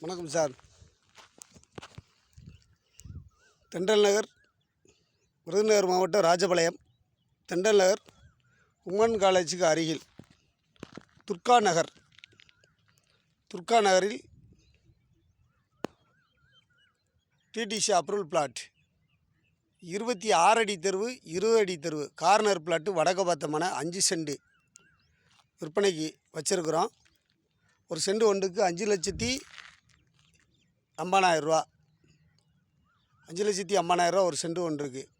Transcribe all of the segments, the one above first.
வணக்கம் சார். தெண்டல் நகர் விருதுநகர் மாவட்டம் ராஜபாளையம். தெண்டல் நகர் உமன் காலேஜுக்கு அருகில் துர்கா நகர். துர்கா நகரில் டிடிசி அப்ரூவல் பிளாட் இருபத்தி ஆறு அடி தெருவு இருபது அடி தெருவு. கார்னர் பிளாட்டு வடக்கு பார்த்தமான அஞ்சு செண்டு விற்பனைக்கு வச்சுருக்குறோம். ஒரு செண்டு ஒன்றுக்கு அஞ்சு லட்சத்தி ஐம்பதாயிரரூவா. அஞ்சு லட்சத்தி ஐம்பதாயிரரூவா ஒரு செண்டு இருக்குது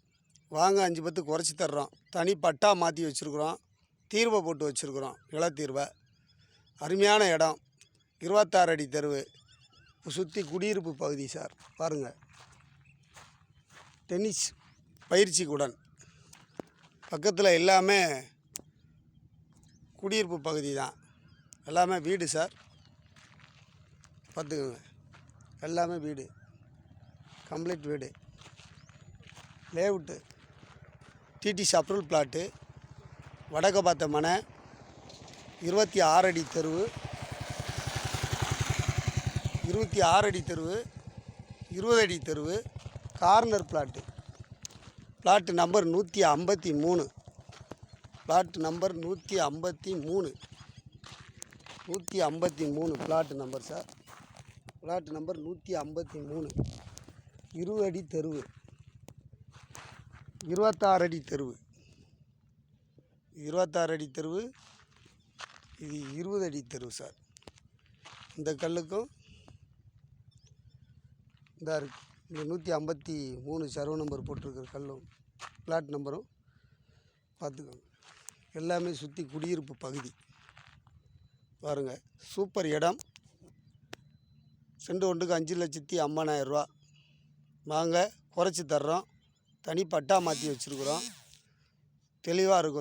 வாங்க அஞ்சு பத்து குறைச்சி தர்றோம். தனி பட்டா மாற்றி வச்சுருக்குறோம். தீர்வை போட்டு வச்சுருக்குறோம். நிலத்தீர்வை. அருமையான இடம். இருபத்தாறு அடி தெருவு. சுற்றி குடியிருப்பு பகுதி சார். பாருங்கள் டென்னிஸ் பயிற்சி கூடன் பக்கத்தில் எல்லாமே குடியிருப்பு பகுதி தான். எல்லாமே வீடு சார். பார்த்துக்கோங்க. எல்லாமே வீடு. கம்ப்ளீட் வீடு. லேஅவுட்டு டிடிசி அப்ரூவல் பிளாட்டு வடக்க பார்த்த மனை. இருபத்தி ஆறு அடி தெருவு. இருபத்தி ஆறு அடி தெருவு. இருபது அடி தெருவு. கார்னர் பிளாட்டு பிளாட்டு நம்பர் நூற்றி ஐம்பத்தி மூணு. பிளாட் நம்பர் நூற்றி ஐம்பத்தி மூணு. நூற்றி ஐம்பத்தி மூணு flat number sir flat number நூற்றி ஐம்பத்தி மூணு. இருபது அடி தெருவு. இருபத்தாறு அடி தெருவு. இருபத்தாறு அடி தெருவு. இது இருபது அடி தெருவு சார். இந்த கல்லுக்கும் இந்த இருக்கு. இந்த நூற்றி ஐம்பத்தி மூணு சர்வ நம்பர் போட்டிருக்கிற கல்லும் பிளாட் நம்பரும் பார்த்துக்கோங்க. எல்லாமே சுற்றி குடியிருப்பு பகுதி. பாருங்கள் சூப்பர் இடம். செண்டு ஒன்றுக்கு அஞ்சு லட்சத்தி ஐம்பதாயிரரூவா வாங்க குறைச்சி தர்றோம். தனி பட்டா மாற்றி வச்சுருக்குறோம். தெளிவாக இருக்கும்.